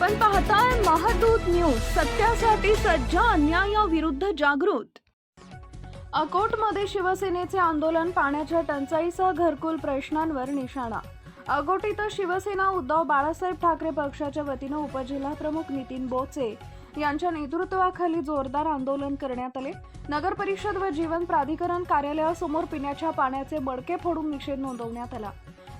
आपण पाहताय महादूत न्यूज सत्यासाठी सज्ज अन्यायाविरुद्ध जागृत. अकोटमध्ये शिवसेनेचे आंदोलन पाण्याच्या टंचाईसह घरकुल प्रश्नांवर निशाणा. अकोट इथं शिवसेना उद्धव बाळासाहेब ठाकरे पक्षाच्या वतीनं उपजिल्हा प्रमुख नितीन बोचे यांच्या नेतृत्वाखाली जोरदार आंदोलन करण्यात आले. नगर परिषद व जीवन प्राधिकरण कार्यालयासमोर पिण्याच्या पाण्याचे बडके फोडून निषेध नोंदवण्यात आला.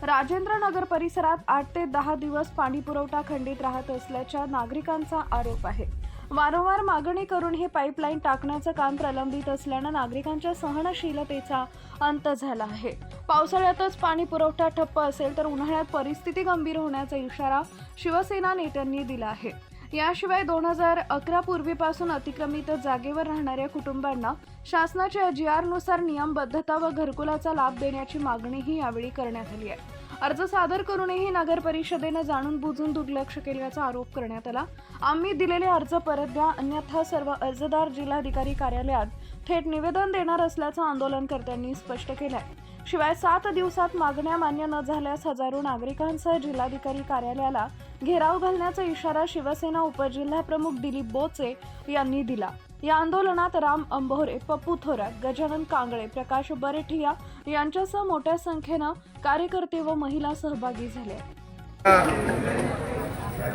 राजेंद्र नगर परिसरात आठ ते दहा दिवस पाणी पुरवठा खंडित राहत असल्याच्या नागरिकांचा आरोप आहे. वारंवार मागणी करून हे पाईपलाईन टाकण्याचं काम प्रलंबित असल्यानं नागरिकांच्या सहनशीलतेचा अंत झाला आहे. पावसाळ्यातच पाणी पुरवठा ठप्प असेल तर उन्हाळ्यात परिस्थिती गंभीर होण्याचा इशारा शिवसेना नेत्यांनी दिला आहे. याशिवाय दोन हजार अकरा पूर्वीपासून अतिक्रमित जागेवर राहणाऱ्या कुटुंबांना शासनाच्या जी आरनुसार नियमबद्धता व घरकुलाचा लाभ देण्याची मागणीही यावेळी करण्यात आली आहे. अर्ज सादर करूनही नगर परिषदेनं जाणून बुजून दुर्लक्ष केल्याचा आरोप करण्यात आला. आम्ही दिलेले अर्ज परत द्या अन्यथा सर्व अर्जदार जिल्हाधिकारी कार्यालयात थेट निवेदन देणार असल्याचं आंदोलनकर्त्यांनी स्पष्ट केलं आहे शिवाय सात दिवसात मागण्या मान्य न झाल्यास हजारो नागरिकांसह जिल्हाधिकारी कार्यालयाला घेराव घालण्याचा इशारा शिवसेना उपजिल्हाप्रमुख दिलीप बोचे यांनी दिला. या आंदोलनात राम अंबोरे पप्पू थोरात गजानन कांगळे प्रकाश बरेठिया यांच्यासह मोठ्या संख्येनं कार्यकर्ते व महिला सहभागी झाले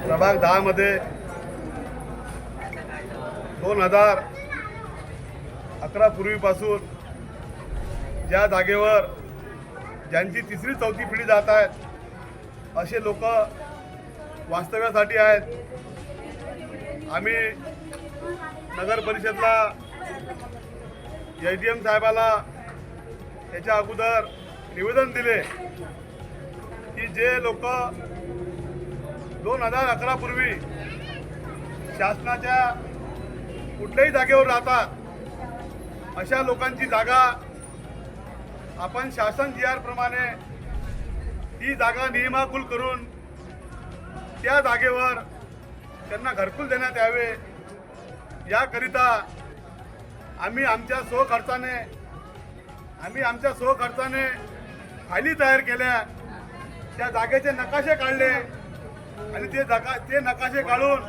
प्रभाग दहामध्ये दोन हजार अकरा पूर्वीपासून ज्या जागेवर ज्यांची तिसरी चौथी पिढी जात आहेत असे लोक वास्तव्यासाठी आहेत. आम्ही नगर परिषदला एच डी एम साहेबाला याच्या अगोदर निवेदन दिले की जे लोक दोन हजार अकरा पूर्वी शासनाच्या कुठल्याही जागेवर राहतात अशा लोकांची जागा आपण शासन जी आर प्रमाणे ती जागा नियमाकुल करून त्या जागेवर त्यांना घरकुल देण्यात यावे. याकरिता आम्ही आमच्या स्वखर्चाने आम्ही आमच्या स्वखर्चाने फायली तयार केल्या. त्या जागेचे नकाशे काढले आणि ते जागा ते नकाशे काढून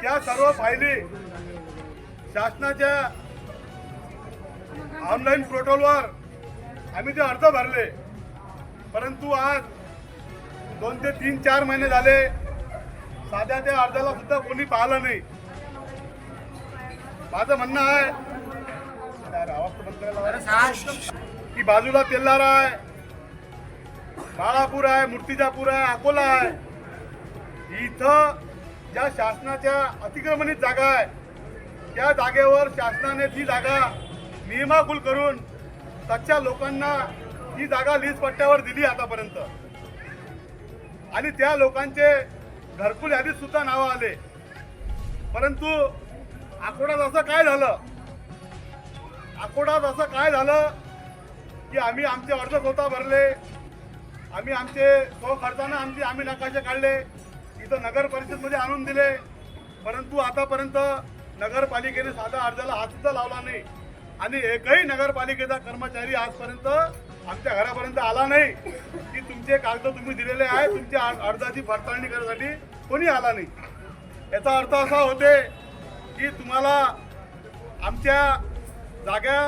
त्या सर्व फायली शासनाच्या ऑनलाईन पोर्टलवर आम्ही ते अर्ज भरले. परंतु आज दोन ते तीन चार महिने झाले साध्या त्या अर्जाला सुद्धा कोणी पाहिलं नाही. माझं म्हणणं आहे की बाजूला तेल्लारा आहे बाळापूर आहे मूर्तिजापूर आहे अकोला आहे. इथं ज्या शासनाच्या अतिक्रमणित जागा आहे त्या जागेवर शासनाने ती जागा नियमाकुल करून कच्च्या लोकांना ही जागा लीज पट्ट्यावर दिली आतापर्यंत. आणि त्या लोकांचे घरकुल यादीत सुद्धा नावं आले. परंतु आकोड्यात असं काय झालं? आकोड्यात असं काय झालं की आम्ही आमचे अर्ज स्वतः भरले आम्ही आमचे स्वखर्चानं आमचे आम्ही नकाशे काढले इथं नगर परिषदमध्ये आणून दिले. परंतु आतापर्यंत नगरपालिकेने साधा अर्जाला हातसुद्धा लावला नाही. आणि एकही नगरपालिकेचा कर्मचारी आजपर्यंत आमच्या घरापर्यंत आला नाही. की तुमचे कागद तुम्ही दिलेले आहे तुमच्या अर्जाची पडताळणी करण्यासाठी कोणी आला नाही. याचा अर्थ असा होते की तुम्हाला आमच्या जागा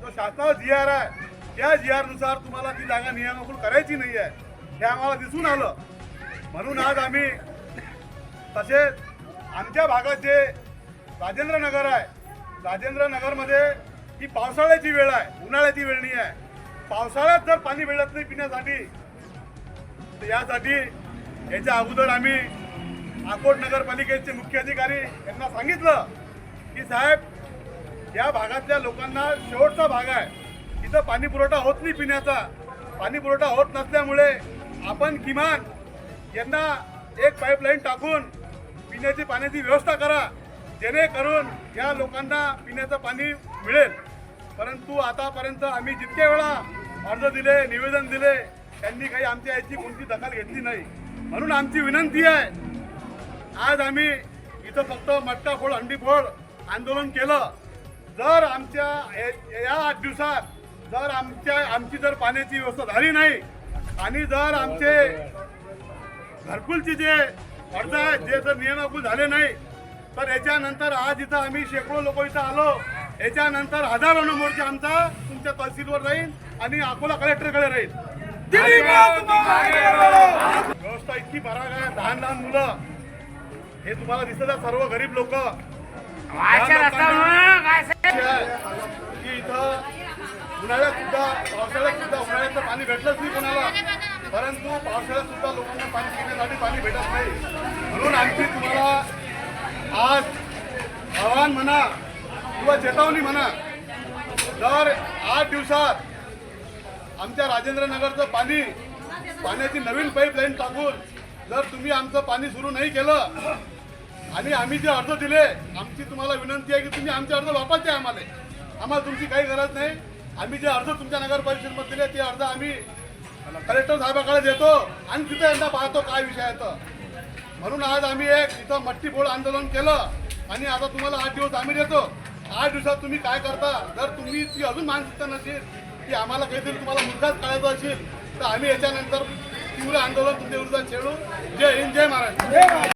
जो शासनाचा जी आर आहे त्या जी आरनुसार तुम्हाला ती जागा नियमाकुल करायची नाही आहे हे आम्हाला दिसून आलं. म्हणून आज आम्ही तसेच आमच्या भागात जे राजेंद्र नगर आहे राजेंद्र नगरमध्ये ही पावसाळ्याची वेळ आहे उन्हाळ्याची वेळ नाही आहे. पावसाळ्यात जर पाणी मिळत नाही पिण्यासाठी तर यासाठी याच्या अगोदर आम्ही अकोट नगरपालिकेचे मुख्य अधिकारी यांना सांगितलं की साहेब या भागातल्या लोकांना शेवटचा भाग आहे. तिथं पाणी पुरवठा होत नाही पिण्याचा. पाणी पुरवठा होत नसल्यामुळे आपण किमान यांना एक पाईपलाईन टाकून पिण्याची पाण्याची व्यवस्था करा. जेणेकरून या लोकांना पिण्याचं पाणी मिळेल. परंतु आतापर्यंत आम्ही जितके वेळा अर्ज दिले निवेदन दिले त्यांनी काही आमच्या याची कोणती दखल घेतली नाही. म्हणून आमची विनंती आहे आज आम्ही इथं फक्त मटका फोड हंडी फोड आंदोलन केलं. जर आमच्या या- या आठ दिवसात जर आमच्या आमची जर पाण्याची व्यवस्था झाली नाही आणि जर आमचे घरकुलची जे अर्ज आहेत जे जर नियमाकूल झाले नाही तर याच्यानंतर आज इथं आम्ही शेकडो लोक इथं आलो. याच्यानंतर हजारो मोर्चा आमचा तुमच्या तहसीलवर राहील आणि अकोला कलेक्टरकडे राहील. व्यवस्था इतकी बराग आहे लहान लहान मुलं. हे तुम्हाला दिसत आहे सर्व गरीब लोक. की इथं उन्हाळ्यात सुद्धा पावसाळ्यात सुद्धा उन्हाळ्याचं पाणी भेटलंच नाही कोणाला. परंतु पावसाळ्यात सुद्धा लोकांना पाणी पिण्यासाठी पाणी भेटत नाही. म्हणून आणखी तुम्हाला आज आव्हान म्हणा किंवा चेतावणी म्हणा जर आठ दिवसात आमच्या राजेंद्र नगरचं पाणी पाण्याची नवीन पाईपलाईन टाकून जर तुम्ही आमचं पाणी सुरू नाही केलं आणि आम्ही जे अर्ज दिले आमची तुम्हाला विनंती आहे की तुम्ही आमचे अर्ज वापस द्या आम्हाला. आम्हाला तुमची काही गरज नाही. आम्ही जे अर्ज तुमच्या नगर परिषदेमध्ये दिले ते अर्ज आम्ही कलेक्टर साहेबाकडे देतो आणि तिथे यांना पाहतो काय विषय आहे तर म्हणून आज आम्ही एक इथं मट्टी फोड आंदोलन केलं आणि आता तुम्हाला आठ दिवस आम्ही देतो. आठ दिवसात तुम्ही काय करता? जर तुम्ही ती अजून मानसिकता नसेल की आम्हाला काहीतरी तुम्हाला मुलगाच काढायचा असेल तर आम्ही याच्यानंतर तीव्र आंदोलन तुमच्या विरोधात छेडू. जय हिंद जय महाराष्ट्र.